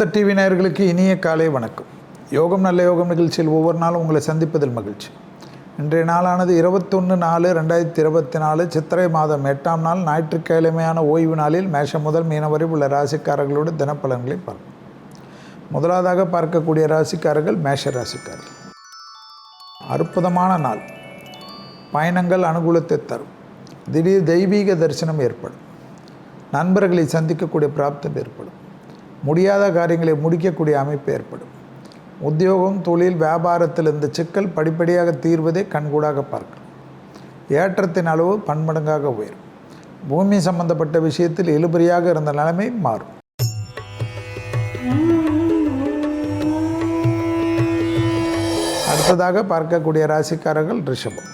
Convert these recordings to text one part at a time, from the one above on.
வேதாந்த டிவி நேயர்களுக்கு இனிய காலை வணக்கம். யோகம் நல்ல யோகம் நிகழ்ச்சியில் ஒவ்வொரு நாளும் உங்களை சந்திப்பதில் மகிழ்ச்சி. இன்றைய நாளானது இருபத்தொன்று நாலு ரெண்டாயிரத்தி இருபத்தி நாலு சித்திரை மாதம் எட்டாம் நாள் ஞாயிற்றுக்கிழமையான ஓய்வு நாளில் மேஷம் முதல் மீனவரை உள்ள ராசிக்காரர்களோடு தினப்பலன்களை பார்ப்போம். முதலாவதாக பார்க்கக்கூடிய ராசிக்காரர்கள் மேஷ ராசிக்காரர்கள். அற்புதமான நாள். பயணங்கள் அனுகூலத்தை தரும். திடீர் தெய்வீக தரிசனம் ஏற்படும். நண்பர்களை சந்திக்கக்கூடிய பிராப்தம் ஏற்படும். முடியாத காரியங்களை முடிக்கக்கூடிய அமைப்பு ஏற்படும். உத்தியோகம் தொழில் வியாபாரத்தில் இந்த சிக்கல் படிப்படியாக தீர்வதை கண்கூடாக பார்க்கலாம். ஏற்றத்தின் அளவு பன்மடங்காக உயரும். பூமி சம்பந்தப்பட்ட விஷயத்தில் இழுபறியாக இருந்த நிலைமை மாறும். அடுத்ததாக பார்க்கக்கூடிய ராசிக்காரர்கள் ரிஷபம்.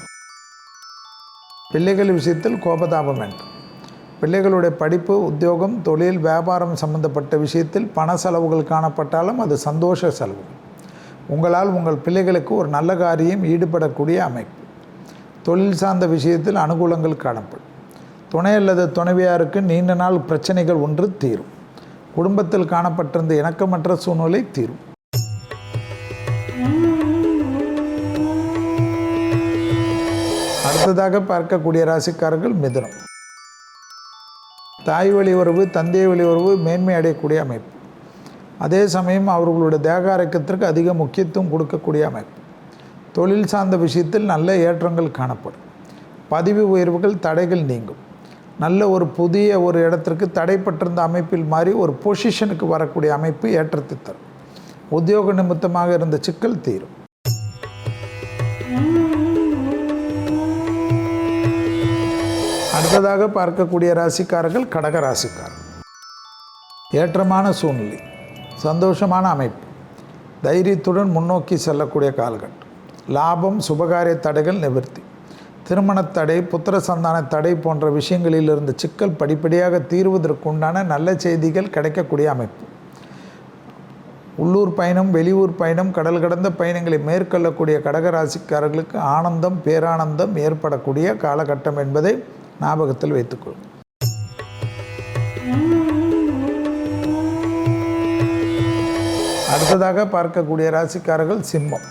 பிள்ளைகள் விஷயத்தில் கோபதாபம் வேண்டும். பிள்ளைகளுடைய படிப்பு உத்தியோகம் தொழில் வியாபாரம் சம்பந்தப்பட்ட விஷயத்தில் பண செலவுகள் காணப்பட்டாலும் அது சந்தோஷ செலவு. உங்களால் உங்கள் பிள்ளைகளுக்கு ஒரு நல்ல காரியம் ஈடுபடக்கூடிய அமைப்பு. தொழில் சார்ந்த விஷயத்தில் அனுகூலங்கள் காணப்படும். துணை அல்லது துணைவியாருக்கு நீண்ட நாள் பிரச்சனைகள் ஒன்று தீரும். குடும்பத்தில் காணப்பட்டிருந்த இணக்கமற்ற சூழ்நிலை தீரும். அடுத்ததாக பார்க்கக்கூடிய ராசிக்காரர்கள் மிதுனம். தாய் வழி உறவு தந்தை வழி உறவு மேன்மை அடையக்கூடிய அமைப்பு. அதே சமயம் அவர்களுடைய தேகாரக்கத்திற்கு அதிக முக்கியத்துவம் கொடுக்கக்கூடிய அமைப்பு. தொழில் சார்ந்த விஷயத்தில் நல்ல ஏற்றங்கள் காணப்படும். பதிவு உயர்வுகள் தடைகள் நீங்கும். நல்ல ஒரு புதிய ஒரு இடத்திற்கு தடைப்பட்டிருந்த அமைப்பில் மாறி ஒரு பொசிஷனுக்கு வரக்கூடிய அமைப்பு ஏற்றத்தை தரும். உத்தியோக நிமித்தமாக இருந்த சிக்கல் தீரும். அடுத்ததாக பார்க்கக்கூடிய ராசிக்காரர்கள் கடக ராசிக்காரர்கள் ஏற்றமான சூழ்நிலை சந்தோஷமான அமைப்பு தைரியத்துடன் முன்னோக்கி செல்லக்கூடிய காலகட்டம். லாபம் சுபகாரிய தடைகள் நிவர்த்தி. திருமண தடை புத்திர சந்தான தடை போன்ற விஷயங்களில் இருந்து சிக்கல் படிப்படியாக தீர்வதற்குண்டான நல்ல செய்திகள் கிடைக்கக்கூடிய அமைப்பு. உள்ளூர் பயணம் வெளியூர் பயணம் கடல் கடந்த பயணங்களை மேற்கொள்ளக்கூடிய கடகராசிக்காரர்களுக்கு ஆனந்தம் பேரானந்தம் ஏற்படக்கூடிய காலகட்டம் என்பதை ஞாபகத்தில் வைத்துக்கொள்ளும் அடுத்ததாக பார்க்கக்கூடிய ராசிக்காரர்கள் சிம்மம்.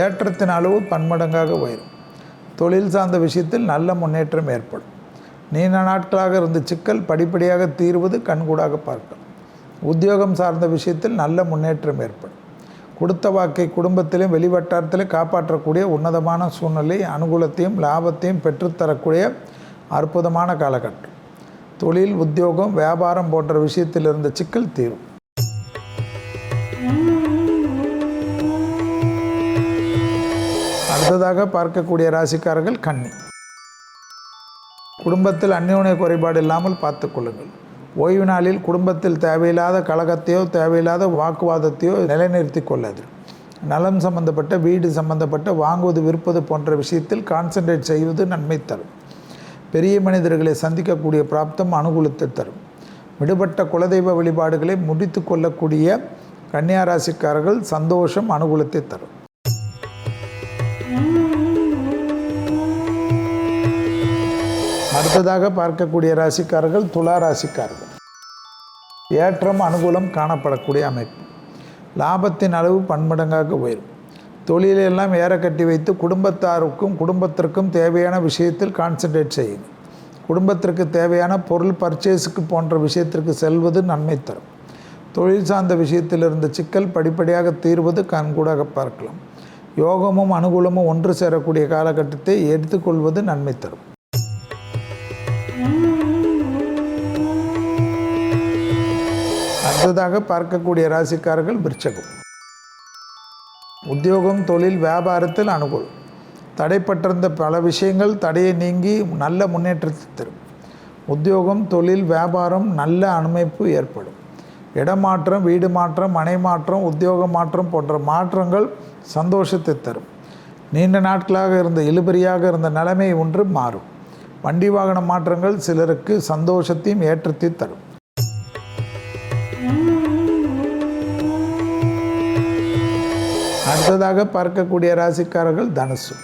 ஏற்றத்தின் அளவு பன்மடங்காக உயரும். தொழில் சார்ந்த விஷயத்தில் நல்ல முன்னேற்றம் ஏற்படும். நீண்ட நாட்களாக இருந்த சிக்கல் படிப்படியாக தீர்வது கண்கூடாக பார்க்கலாம் உத்தியோகம் சார்ந்த விஷயத்தில் நல்ல முன்னேற்றம் ஏற்படும். கொடுத்த வாக்கை குடும்பத்திலும் வெளிவட்டாரத்திலும் காப்பாற்றக்கூடிய உன்னதமான சூழ்நிலை அனுகூலத்தையும் லாபத்தையும் பெற்றுத்தரக்கூடிய அற்புதமான காலகட்டம். தொழில் உத்தியோகம் வியாபாரம் போன்ற விஷயத்தில் இருந்த சிக்கல் தீரும். அடுத்ததாக பார்க்கக்கூடிய ராசிக்காரர்கள் கன்னி. குடும்பத்தில் அந்யோன்ய குறைபாடு இல்லாமல் பார்த்துக்கொள்ளுங்கள் ஓய்வு நாளில் குடும்பத்தில் தேவையில்லாத கழகத்தையோ தேவையில்லாத வாக்குவாதத்தையோ நிலைநிறுத்தி கொள்ளாது. நலம் சம்பந்தப்பட்ட வீடு சம்பந்தப்பட்ட வாங்குவது விற்பது போன்ற விஷயத்தில் கான்சென்ட்ரேட் செய்வது நன்மை தரும். பெரிய மனிதர்களை சந்திக்கக்கூடிய பிராப்தம் அனுகூலத்தை தரும். விடுபட்ட குலதெய்வ வழிபாடுகளை முடித்து கொள்ளக்கூடிய கன்னியாராசிக்காரர்கள் சந்தோஷம் அனுகூலத்தை தரும். அடுத்ததாக பார்க்கக்கூடிய ராசிக்காரர்கள் துலா ராசிக்காரர்கள். ஏற்றம் அனுகூலம் காணப்படக்கூடிய அமைப்பு. லாபத்தின் அளவு பன்மடங்காக உயரும். தொழிலெல்லாம் ஏற கட்டி வைத்து குடும்பத்தாருக்கும் குடும்பத்திற்கும் தேவையான விஷயத்தில் கான்சென்ட்ரேட் செய்யுங்க குடும்பத்திற்கு தேவையான பொருள் பர்ச்சேஸுக்கு போன்ற விஷயத்திற்கு செல்வது நன்மை தரும். தொழில் சார்ந்த விஷயத்தில் இருந்த சிக்கல் படிப்படியாக தீர்வது கண்கூடாக பார்க்கலாம். யோகமும் அனுகூலமும் ஒன்று சேரக்கூடிய காலகட்டத்தை எடுத்துக்கொள்வது நன்மை தரும். அடுத்ததாக பார்க்கக்கூடிய ராசிக்காரர்கள் விருச்சகம். உத்தியோகம் தொழில் வியாபாரத்தில் அனுகூலம். தடைப்பட்டிருந்த பல விஷயங்கள் தடையை நீங்கி நல்ல முன்னேற்றத்தை தரும். உத்தியோகம் தொழில் வியாபாரம் நல்ல அனுமைப்பு ஏற்படும். இடமாற்றம் வீடு மாற்றம் மனை மாற்றம் உத்தியோக மாற்றம் போன்ற மாற்றங்கள் சந்தோஷத்தை தரும். நீண்ட நாட்களாக இருந்த இழுபறியாக இருந்த நிலைமை ஒன்று மாறும். வண்டி வாகன மாற்றங்கள் சிலருக்கு சந்தோஷத்தையும் ஏற்றத்தையும் தரும். அடுத்ததாக பார்க்கக்கூடிய ராசிக்காரர்கள் தனுசு.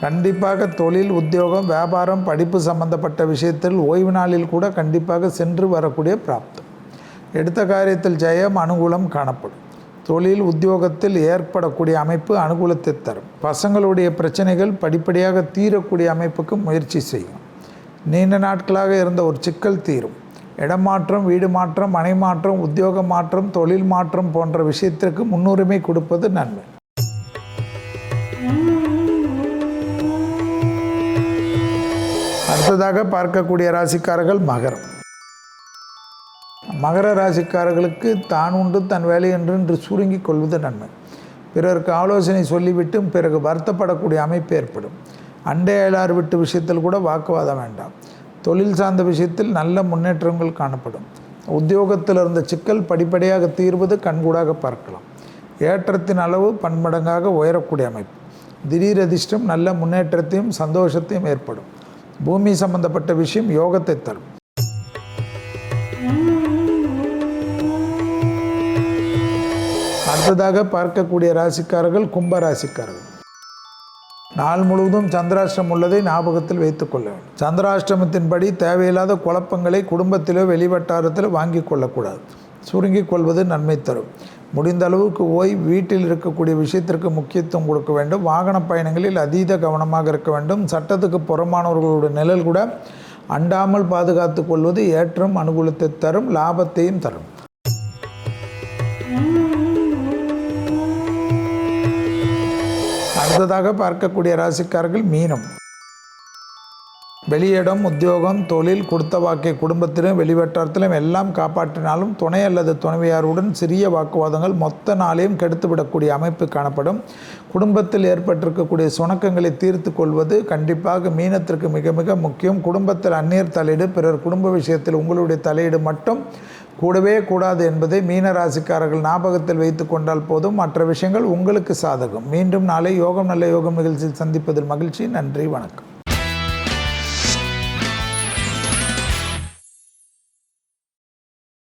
கண்டிப்பாக தொழில் உத்தியோகம் வியாபாரம் படிப்பு சம்பந்தப்பட்ட விஷயத்தில் ஓய்வு நாளில் கூட கண்டிப்பாக சென்று வரக்கூடிய பிராப்தம் எடுத்த காரியத்தில் ஜெயம் அனுகூலம் காணப்படும். தொழில் உத்தியோகத்தில் ஏற்படக்கூடிய அமைப்பு அனுகூலத்தை தரும். பசங்களுடைய பிரச்சனைகள் படிப்படியாக தீரக்கூடிய அமைப்புக்கு முயற்சி செய்யும். நீண்ட நாட்களாக இருந்த ஒரு சிக்கல் தீரும். இடமாற்றம் வீடு மாற்றம் மனை மாற்றம் உத்தியோக மாற்றம் தொழில் மாற்றம் போன்ற விஷயத்திற்கு முன்னுரிமை கொடுப்பது நன்மை. அடுத்ததாக பார்க்கக்கூடிய ராசிக்காரர்கள் மகரம். மகர ராசிக்காரர்களுக்கு தான் உண்டு தன் வேலை என்று என்று சுருங்கிக் கொள்வது நன்மை. பிறருக்கு ஆலோசனை சொல்லிவிட்டும் பிறகு வருத்தப்படக்கூடிய அமைப்பு ஏற்படும். அண்டை அயலார் விட்டு விஷயத்தில் கூட வாக்குவாதம் வேண்டாம். தொழில் சார்ந்த விஷயத்தில் நல்ல முன்னேற்றங்கள் காணப்படும். உத்தியோகத்தில் இருந்த சிக்கல் படிப்படியாக தீர்வது கண்கூடாக பார்க்கலாம். ஏற்றத்தின் அளவு பன்மடங்காக உயரக்கூடிய அமைப்பு. திடீர் அதிர்ஷ்டம் நல்ல முன்னேற்றத்தையும் சந்தோஷத்தையும் ஏற்படும். பூமி சம்பந்தப்பட்ட விஷயம் யோகத்தை தரும். அடுத்ததாக பார்க்கக்கூடிய ராசிக்காரர்கள் கும்ப ராசிக்காரர்கள் நாள் முழுவதும் சந்திராஷ்டிரம் உள்ளதை ஞாபகத்தில் வைத்துக்கொள்ள வேண்டும் சந்திராஷ்டிரமத்தின்படி தேவையில்லாத குழப்பங்களை குடும்பத்திலோ வெளிவட்டாரத்திலோ வாங்கி கொள்ளக்கூடாது. சுருங்கிக் கொள்வது நன்மை தரும். முடிந்த அளவுக்கு ஓய் வீட்டில் இருக்கக்கூடிய விஷயத்திற்கு முக்கியத்துவம் கொடுக்க வேண்டும். வாகன பயணங்களில் அதீத கவனமாக இருக்க வேண்டும். சட்டத்துக்கு புறமானவர்களுடைய நிழல் கூட அண்டாமல் பாதுகாத்து கொள்வது ஏற்றம் அனுகூலத்தை தரும் லாபத்தையும் தரும். அடுத்ததாக பார்க்கக்கூடிய ராசிக்காரர்கள் மீனம். வெளியிடம் உத்தியோகம் தொழில் கொடுத்த வாக்கை குடும்பத்திலும் வெளிவட்டாரத்திலும் எல்லாம் காப்பாற்றினாலும் துணை அல்லது துணைவியாருடன் சிறிய வாக்குவாதங்கள் மொத்த நாளையும் கெடுத்துவிடக்கூடிய அமைப்பு காணப்படும். குடும்பத்தில் ஏற்பட்டிருக்கக்கூடிய சுணக்கங்களை தீர்த்து கொள்வது கண்டிப்பாக மீனத்திற்கு மிக மிக முக்கியம். குடும்பத்தில் அந்நியர் தலையீடு பிறர் குடும்ப விஷயத்தில் உங்களுடைய தலையீடு மட்டும் கூடவே கூடாது என்பதை மீன ராசிக்காரர்கள் ஞாபகத்தில் வைத்து கொண்டால் போதும். மற்ற விஷயங்கள் உங்களுக்கு சாதகம். மீண்டும் நாளை யோகம் நல்ல யோகம் நிகழ்ச்சியில் சந்திப்பதில் மகிழ்ச்சி. நன்றி வணக்கம்.